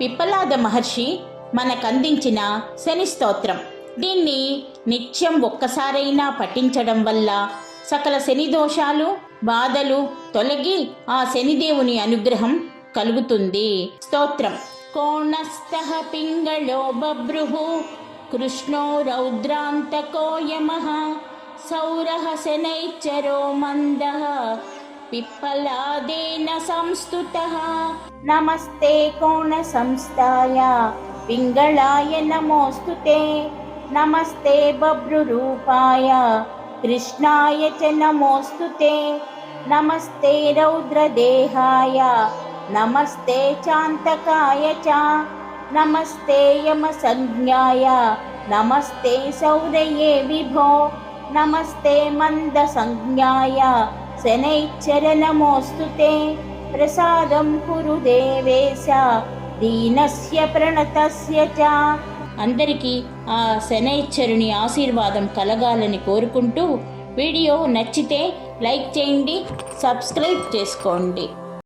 పిప్పలాద మహర్షి మనకందించిన శని స్తోత్రం దీన్ని నిత్యం ఒక్కసారైనా పఠించడం వల్ల సకల శని దోషాలు బాధలు తొలగి ఆ శనిదేవుని అనుగ్రహం కలుగుతుంది. స్తోత్రం. కోణస్థ పింగళో బభ్రుహు కృష్ణో రౌద్రాంతకో యమ సౌర శనైశ్చరో మంద पिप्पलादेन संस्तुतः नमस्ते कोणसंस्थाय पिङ्गलाय नमोऽस्तु ते नमस्ते बभ्रुरूपाय कृष्णाय च नमोऽस्तु ते नमस्ते रौद्रदेहाय नमस्ते चान्तकाय च नमस्ते यमसंज्ञाय नमस्ते सौरये विभो नमस्ते मन्दसंज्ञाय शनैश्चरणमोऽस्तु ప్రసాదం కురు దేవేశ దీనస్య ప్రణతస్య అందరికీ ఆ శనైశ్వరుని ఆశీర్వాదం కలగాలని కోరుకుంటూ వీడియో నచ్చితే లైక్ చేయండి సబ్స్క్రైబ్ చేసుకోండి.